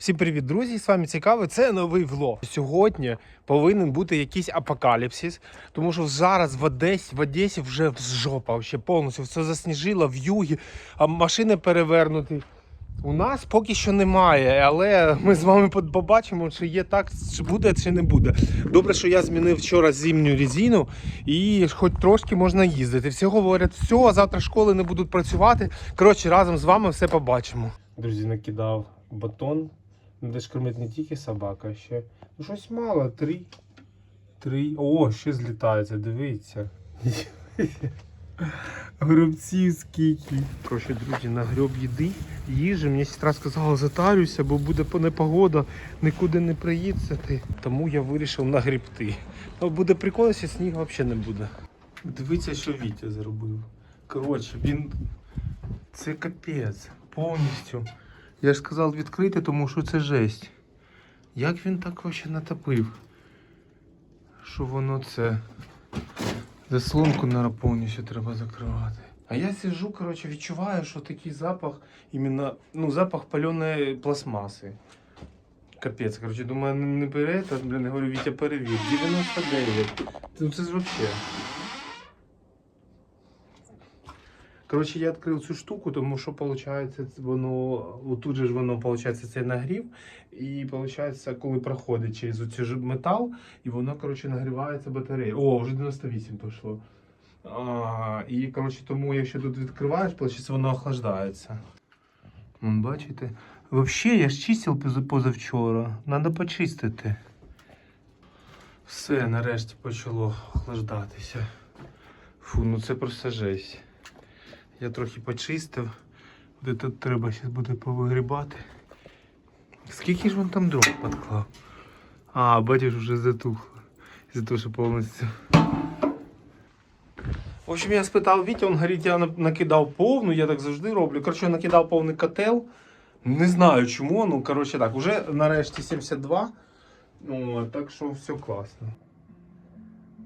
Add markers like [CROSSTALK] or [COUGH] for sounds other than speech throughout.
Всім привіт, друзі! З вами цікавий. Це новий влог. Сьогодні повинен бути якийсь апокаліпсис, тому що зараз в Одесі, в Одесі вже жопа, ще повністю все засніжило в югі, а машини перевернуті. У нас поки що немає, але ми з вами побачимо, чи є так, чи буде, чи не буде. Добре, що я змінив вчора зимню резину і хоч трошки можна їздити. Всі говорять, все, а завтра школи не будуть працювати. Коротше, разом з вами все побачимо. Друзі, накидав батон. Ну, де ж кормить не тільки собака, а ще. Ну щось мало, три. Три. О, ще злітається, дивіться. [LAUGHS] Гробців скільки. Коротше, друзі, нагреб їди, їжі. Мені сестра сказала, затарюйся, бо буде непогода, нікуди не приїдься ти. Тому я вирішив нагрібти. Ну, буде прикольно, якщо снігу взагалі не буде. Дивіться, що Вітя зробив. Коротше, він. Це капець. Повністю. Я ж сказав відкрити, тому що це жесть. Як він так вообще натопив? Що воно це? Заслонку на повністю треба закривати. А я сижу, коротше, відчуваю, що такий запах, іменно, ну, запах паленої пластмаси. Капець, коротше, думаю, не бере, та, блін, говорю, Вітя, перевір. 99. Ну це ж вообще. Коротше, я відкрив цю штуку, тому що виходить, воно отут же ж воно виходить, цей нагрів. І виходить, коли проходить через оцю ж метал, і воно коротше, нагрівається батарея. О, вже 98 пішло. А, і коротше, тому, якщо тут відкриваєш, виходить, воно охлаждається. Вон, бачите? Взагалі, я ж чистив позавчора. Треба почистити. Все, нарешті почало охлаждатися. Фу, ну це просто жесть. Я трохи почистив. Де тут треба зараз буде повигрібати. Скільки ж він там дров підклав? А, бачиш, вже затухло. За те, що повністю. В общем, я спитав Вітя, він говорить, я накидав повну, я так завжди роблю. Коротше, я накидав повний котел. Не знаю чому, ну коротше так, уже нарешті 72. О, так що все класно.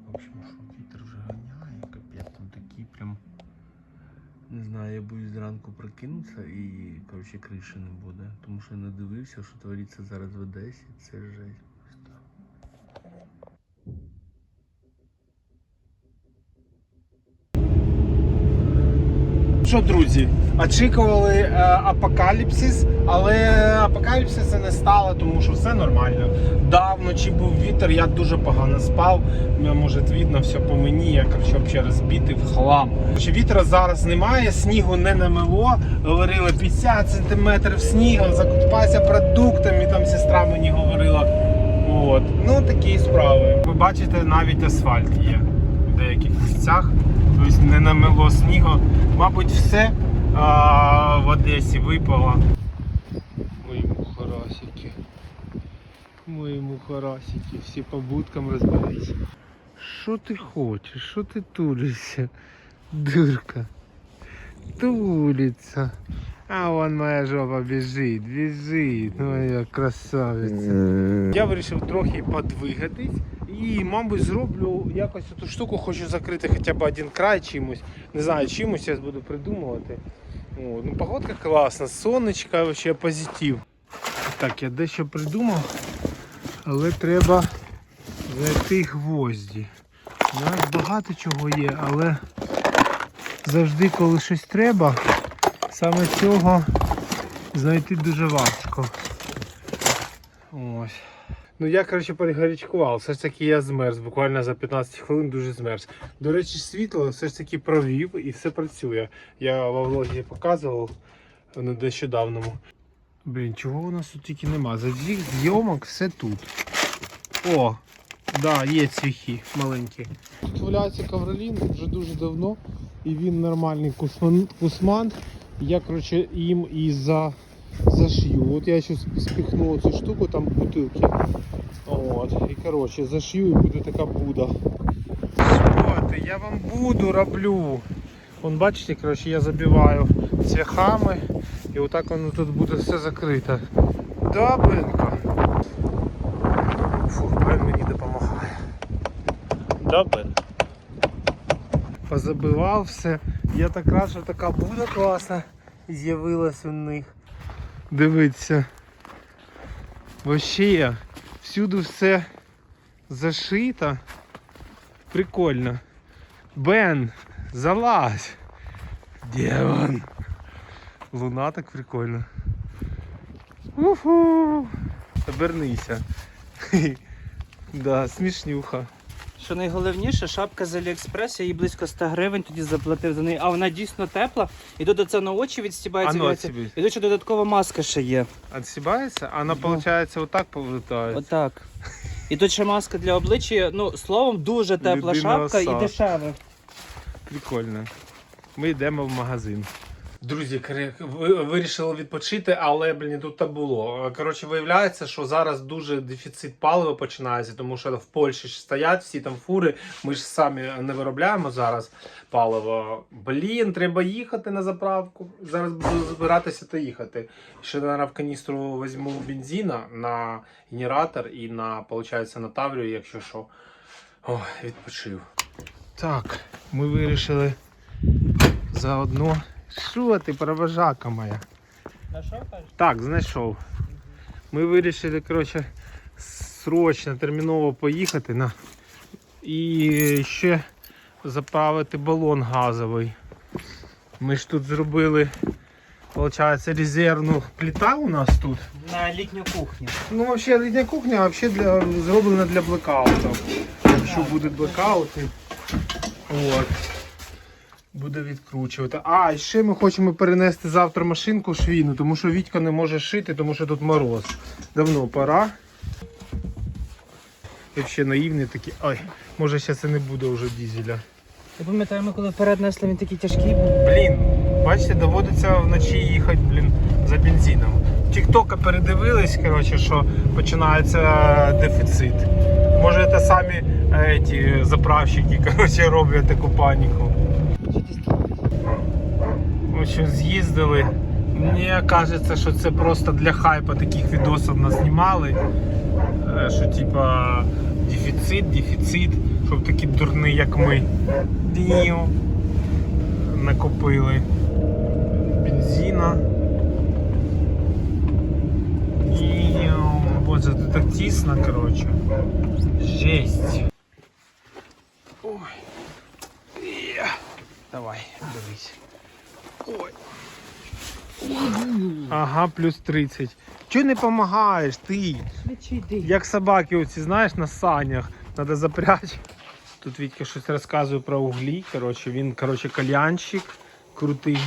В общем, що вітер вже ганяє, капець, там такий прям. Не знаю, я боюсь зранку прокинутися і коротше криші не буде. Тому що я не дивився, що твориться зараз в Одесі. Це жесть Що, друзі, очікували е, апокаліпсис, але апокаліпсиса не стало, тому що все нормально. Да, вночі був вітер, я дуже погано спав. Може, видно все по мені, я коротше, взагалі розбитий в хлам. Вітра зараз немає, снігу не намело. Говорили 50 см снігу, закупайся продуктами, там сестра мені говорила. От. Ну такі справи. Ви бачите, навіть асфальт є в деяких місцях. Тобто не намело снігу. Мабуть, все а, в Одесі випало. Мої мухарасики. Мої мухарасики, всі по будкам розбились. Що ти хочеш? Що ти тулишся? Дурка. Тулиться. А вон моя жопа біжить, біжить, моя красавиця. Я вирішив трохи подвигатись і, мабуть, зроблю якось цю штуку, хочу закрити хоча б один край чимось. Не знаю, чимось я буду придумувати. О, ну, погодка класна, сонечка, вообще позитив. Так, я дещо придумав, але треба знайти гвозді. У нас багато чого є, але завжди, коли щось треба, саме цього знайти дуже важко. Ну я, коротше, перегарячкував. Все ж таки я змерз. Буквально за 15 хвилин дуже змерз. До речі, світло все ж таки провів і все працює. Я в влогі показував на нещодавному. Блін, чого у нас тут тільки нема? За двох зйомок все тут. О, да, є цвіхи маленькі. Тут валяється ковролін вже дуже давно. І він нормальний кусман. кусман. Я, коротше, їм і за зашью. От я зараз спихну цю штуку, там бутилки. От. І коротше, зашью і буде така буда. Що я вам буду роблю. Вон бачите, коротше, я забиваю цвяхами і отак воно тут буде все закрито. Добренько. Фу, блин, мені допомагає. Добре. Позабивав все. Я так рад, що така буда класна з'явилась у них. Дивіться. Вообще, всюди все зашито. Прикольно. Бен, залазь. Де он? Луна так прикольно. Уху. Обернися. [LAUGHS] Да, смішнюха. Що найголовніше, шапка з Аліекспрес, я її близько 100 гривень тоді заплатив за неї, а вона дійсно тепла. І тут це на очі відстібається. А ну. І тут ще додаткова маска ще є. Отсібається, а вона, виходить, отак повертається. Отак. І тут ще маска для обличчя. Ну, словом, дуже тепла Людина шапка оса. і дешева. Прикольно. Ми йдемо в магазин. Друзі, вирішили відпочити, але блін, тут так було. Коротше, виявляється, що зараз дуже дефіцит палива починається, тому що в Польщі ж стоять всі там фури. Ми ж самі не виробляємо зараз паливо. Блін, треба їхати на заправку. Зараз буду збиратися та їхати. Ще наверное, в каністру візьму бензина на генератор і на, получається, на Таврію, якщо що. Ой, відпочив. Так, ми вирішили заодно. Що ти, провожака моя? Кажеш? Так, знайшов. Ми вирішили, коротше, срочно, терміново поїхати на... і ще заправити балон газовий. Ми ж тут зробили, виходить, резервну плита у нас тут. На літню кухню. Ну, взагалі літня кухня, а взагалі для, зроблена для блекауту. Якщо будуть блекаути, от, буде відкручувати. А, і ще ми хочемо перенести завтра машинку швійну, тому що Вітька не може шити, тому що тут мороз. Давно пора. І взагалі наївний такий. Ой, може ще це не буде вже дізеля. Я пам'ятаю, ми коли вперед несли, він такий тяжкий був. Блін, бачите, доводиться вночі їхати, блін, за бензином. Тіктока передивились, коротше, що починається дефіцит. Може, це самі е, ті заправщики [LAUGHS] коротше, роблять таку паніку. В общем, з'їздили. Мені кажеться, що це просто для хайпа таких відосів нас знімали. е, Що типа дефіцит, дефіцит, щоб такі дурні, як ми. Днів накопили бензина. Боже, тут так тісно, коротше. Жесть. Ой. Давай, дивись. Ой. Ага, плюс 30. Чого не допомагаєш ти? Швидше йди. Як собаки оці, знаєш, на санях. Треба запрячь. Тут Вітька щось розказує про углі. Коротше, він, коротше, кальянщик крутий.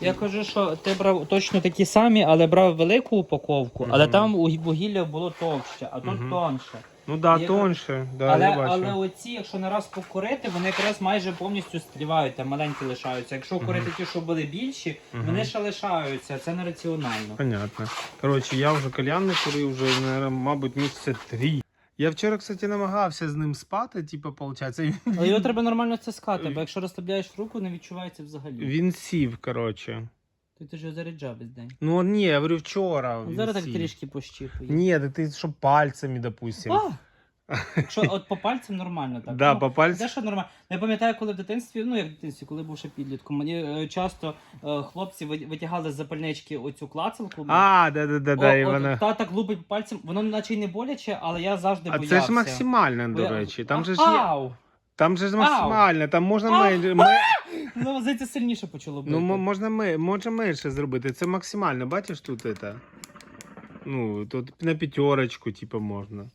Я кажу, що ти брав точно такі самі, але брав велику упаковку, але там вугілля було товще, а тут тонше. Ну да, Я- тонше. Да, але, я бачу. але оці, якщо не раз покурити, вони якраз майже повністю стрівають, там маленькі лишаються. Якщо курити ті, що були більші, Мгм. вони ще лишаються, це нераціонально. Понятно. Коротше, я вже кальян не курив вже, наверное, мабуть, місяця три. Я вчора, кстати, намагався з ним спати, типу, виходить. Він, Але його треба нормально стискати, бо якщо розслабляєш руку, не відчувається взагалі. він сів, коротше. То ти ж його заряджав весь день. Ну ні, я говорю, вчора. Ну, Він Зараз так сів. трішки пощіпує. Ні, ти, ти що пальцями, допустим. А! [LAUGHS] Якщо от по пальцям нормально так. да, ну, по пальцям. Те, що нормально. Я пам'ятаю, коли в дитинстві, ну як в дитинстві, коли був ще підлітком, мені е, часто е, хлопці ви- витягали з запальнички оцю клацалку. А, да, да, да, да, і вона. Та так лупить пальцем, воно наче й не боляче, але я завжди А боявся. це ж максимально, Бо до я- речі. Там А- же ж є. Ау! Там же ж максимально, там можна менше. ме- Ну, здається, сильніше почало бити. Ну, мо- можна ми, може менше зробити. Це максимально, бачиш тут це? Ну, тут на п'ятерочку, типу, можна.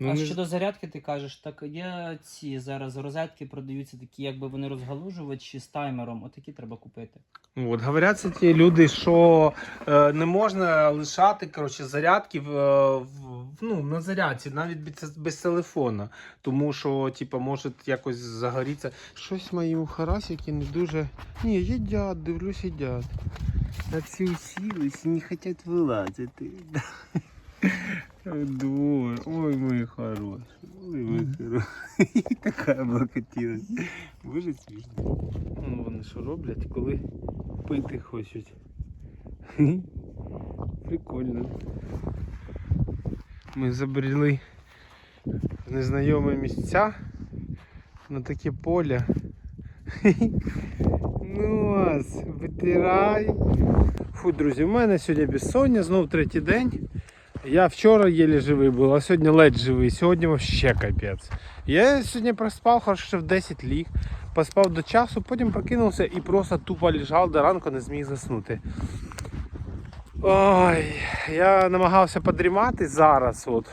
Ну, а не... щодо зарядки, ти кажеш, так є ці зараз розетки продаються такі, якби вони розгалужувачі з таймером. Отакі треба купити. Ну, От говорять це ті люди, що е, не можна лишати коротше, зарядки в, е, в, ну, на зарядці, навіть без, без телефона. Тому що, типу, може якось загоріться. Щось мої ухарасики не дуже. Ні, їдять, дивлюсь, їдять. А ці усілись і не хочуть вилазити. [LAUGHS] Двоє. Ой, мої хороші. Ой, мої хороші. [LAUGHS] Така облокотилась. Боже смішно. Ну, вони що роблять, коли пити хочуть. [LAUGHS] Прикольно. Ми забрели в незнайомі місця на таке поле. [LAUGHS] Нос, витирай. Фу, друзі, у мене сьогодні безсоння, знов третій день. Я вчора єлі живий був, а сьогодні ледь живий. Сьогодні вообще капець. Я сьогодні проспав, хорошо, в 10 ліг. Поспав до часу, потім прокинувся і просто тупо лежав до ранку, не зміг заснути. Ой, я намагався подрімати зараз, от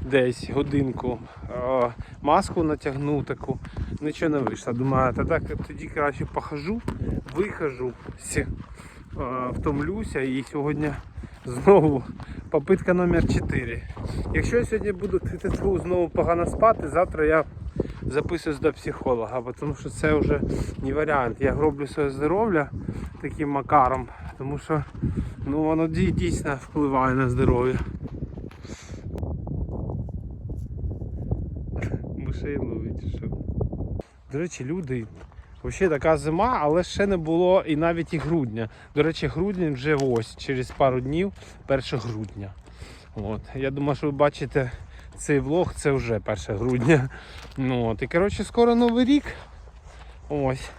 десь годинку. Е, маску натягнув таку, нічого не вийшло. Думаю, так тоді краще похожу, вихожу, втомлюся і сьогодні знову попитка номер 4. Якщо я сьогодні буду тьфу, знову погано спати, завтра я записуюсь до психолога, тому що це вже не варіант. Я гроблю своє здоров'я таким макаром, тому що ну, воно дійсно впливає на здоров'я. Мишей ловить, що. До речі, люди. Взагалі така зима, але ще не було і навіть і грудня. До речі, грудень вже ось через пару днів, 1 грудня. От. Я думаю, що ви бачите цей влог, це вже 1 грудня. Ну, от. І коротше, скоро новий рік. Ось.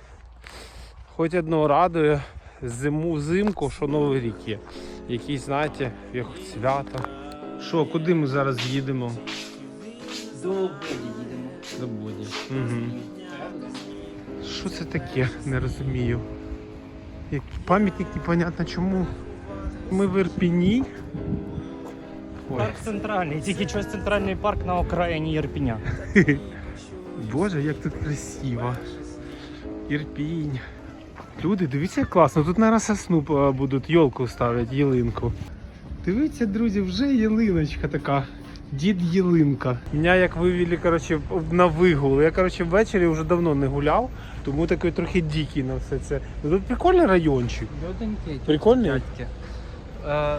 Хоч одного радує зиму взимку, що новий рік є. Якийсь, знаєте, як свято. Що, куди ми зараз їдемо? До Боді їдемо. До Боді. Угу. Що це таке? Не розумію. Як пам'ятник непонятно чому. Ми в Ірпіні. Ой, Парк центральний, тільки щось центральний парк на окраїні Єрпіня. [LAUGHS] Боже, як тут красиво. Ірпінь. Люди, дивіться, як класно. Тут наразі сосну е, будуть йолку ставити, ялинку. Дивіться, друзі, вже ялиночка така. Дід ялинка. Мене як вивели коротше, на вигул. Я коротше, ввечері вже давно не гуляв, тому такий трохи дикий на все це. Ну, Тут прикольний райончик. Льоденький. Прикольний? Е,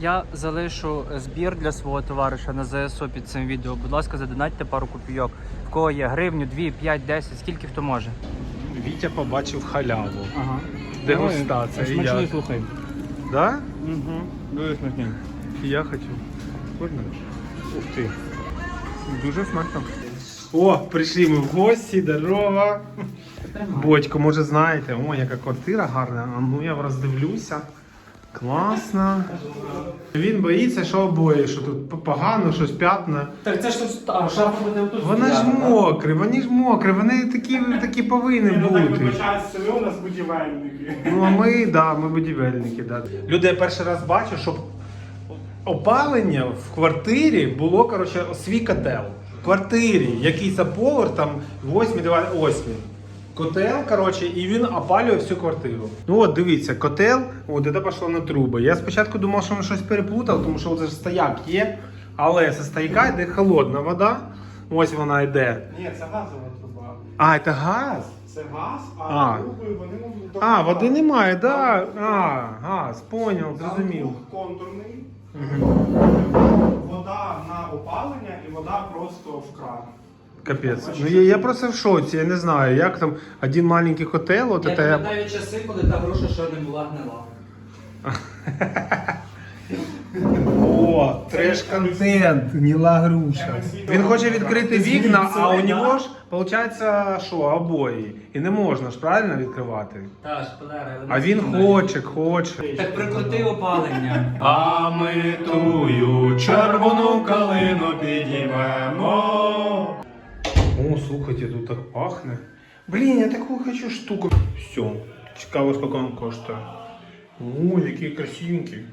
я залишу збір для свого товариша на ЗСУ під цим відео. Будь ласка, задонатьте пару копійок. В кого є гривню, 2, 5, 10, скільки хто може. Вітя побачив халяву. Ага. Дегустація. І я. слухай. Да? Угу. Дуже смачний. І Я хочу. Можна? Ух ти. Дуже смачно. О, прийшли ми в гості, здорово. Бодько, може знаєте, о, яка квартира гарна. А ну я роздивлюся. Класно. Він боїться, що обоє, що тут погано, щось п'ятна. Так це ж тут а, шафа буде тут. Вони ж мокрі, вони ж мокрі, вони такі, [LAUGHS] такі повинні бути. вибачаюсь, це у нас будівельники. Ну а ми, да, ми будівельники, да. Люди, я перший раз бачу, щоб опалення в квартирі було коротше, свій котел. В квартирі якийсь поверх там 8 8. Котел, коротше, і він опалює всю квартиру. Ну от дивіться, котел, от це пішло на труби. Я спочатку думав, що він щось переплутав, тому що це ж стояк є. Але зі стояка йде холодна вода. Ось вона йде. Ні, це газова труба. А, це газ. Це газ, а, А. труби вони можуть А, води немає, Там да. А, газ, поняв, зрозумів. Контурний. Вода на опалення і вода просто в кран. Капець. Ну я, я просто в шоці, я не знаю, як там один маленький котел, от Я це я... пам'ятаю часи, коли та гроша ще не була гнила. [LAUGHS] О, треш-контент, гніла груша. Він хоче відкрити вікна, а у нього ж, виходить, що, обої. І не можна ж правильно відкривати. Та, шпалери. А він хоче, хоче. Так прикрути опалення. А ми тую червону калину підіймемо. О, слухайте, тут так пахне. Блін, я таку хочу штуку. Все. Цікаво, скільки він коштує. О, який красивенький.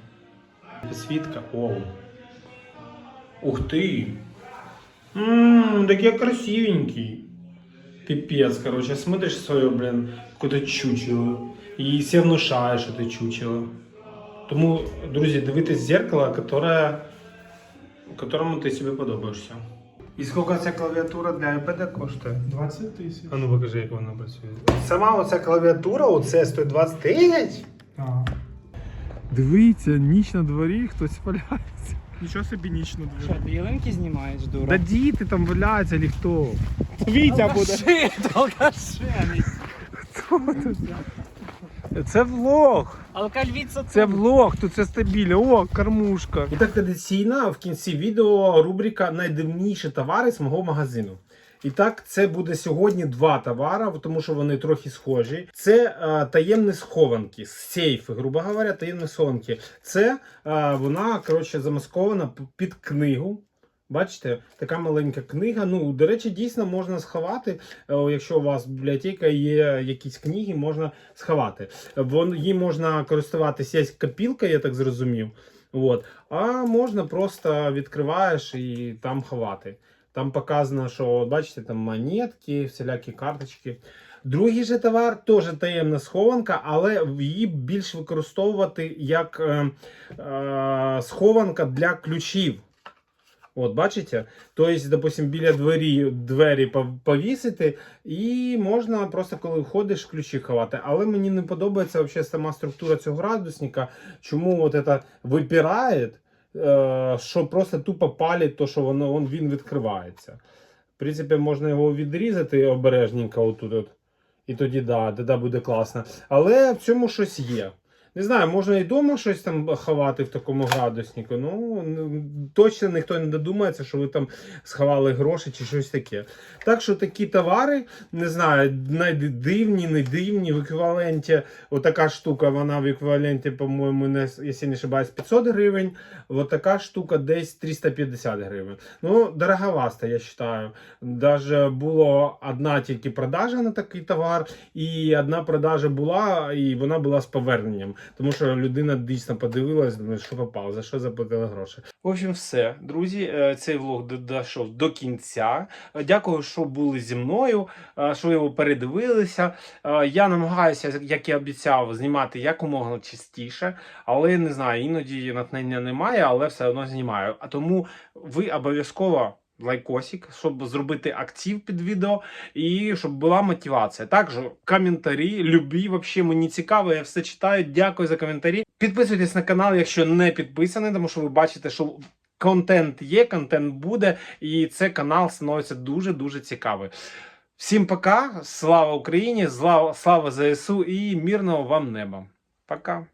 Підсвітка. О. Ух ти. Ммм, такий красивенький. Пипец, короче, смотришь свое, блин, какое-то чучело. І все внушає, що ти чучело. Тому, друзі, дивитись зеркало, которое, которому ти собі подобаєшся. І скільки ця клавіатура для iPad коштує? 20 тисяч. А ну покажи, як вона працює. Сама оця клавіатура, оце стоїть 20 тисяч. Дивіться, ніч на дворі, хтось валяється. Нічого собі нічну Що, ти ялинки знімаєш, дура? Та діти там валяються, ліхто. хто? Вітя буде. Алкаши, алкаши. Хто тут? Це влог. Це влог, тут це стабільно. О, кормушка. І так традиційно в кінці відео рубрика Найдивніші товари з мого магазину. І так, це буде сьогодні два товари, тому що вони трохи схожі. Це е, таємні схованки, сейфи, грубо говоря, таємні схованки. Це е, вона коротше замаскована під книгу. Бачите, така маленька книга. Ну, до речі, дійсно можна сховати. Е, Якщо у вас бібліотека є якісь книги, можна сховати. Вон, її можна користуватися, є копілка, я так зрозумів. От. А можна просто відкриваєш і там ховати. Там показано, що бачите, там монетки, всілякі карточки. Другий же товар теж таємна схованка, але її більш використовувати як е, е, схованка для ключів. От, бачите? Тобто, допустим, біля двері, двері повісити, і можна просто коли входиш, ключі ховати. Але мені не подобається взагалі сама структура цього градусника, чому от це випирає, що просто тупо палить, то, що воно, он, він відкривається. В принципі, можна його відрізати обережненько отут. От. І тоді да, тоді буде класно. Але в цьому щось є. Не знаю, можна і вдома щось там ховати в такому градуснику. Ну точно ніхто не додумається, що ви там сховали гроші чи щось таке. Так що такі товари, не знаю, найдивні, не дивні, в еквіваленті. Отака штука, вона в еквіваленті, по-моєму, не, якщо не ошибаюсь, 500 гривень. От така штука десь 350 гривень. Ну, дороговасто, я вважаю. Даже було одна тільки продажа на такий товар, і одна продажа була, і вона була з поверненням. Тому що людина дійсно подивилась, що попало, за що заплатили гроші. В общем, все, друзі, е, цей влог дійшов до кінця. Е, Дякую, що були зі мною, е, що його передивилися. Я намагаюся, як і обіцяв, знімати якомога частіше, але не знаю, іноді натхнення немає, але все одно знімаю. А тому ви обов'язково. Лайкосик, щоб зробити актив під відео і щоб була мотивація. Також коментарі, любі, вообще мені цікаво, я все читаю. Дякую за коментарі. Підписуйтесь на канал, якщо не підписані, тому що ви бачите, що контент є, контент буде, і це канал становиться дуже дуже цікавий. Всім пока, слава Україні, слава, слава ЗСУ і мирного вам неба. Пока.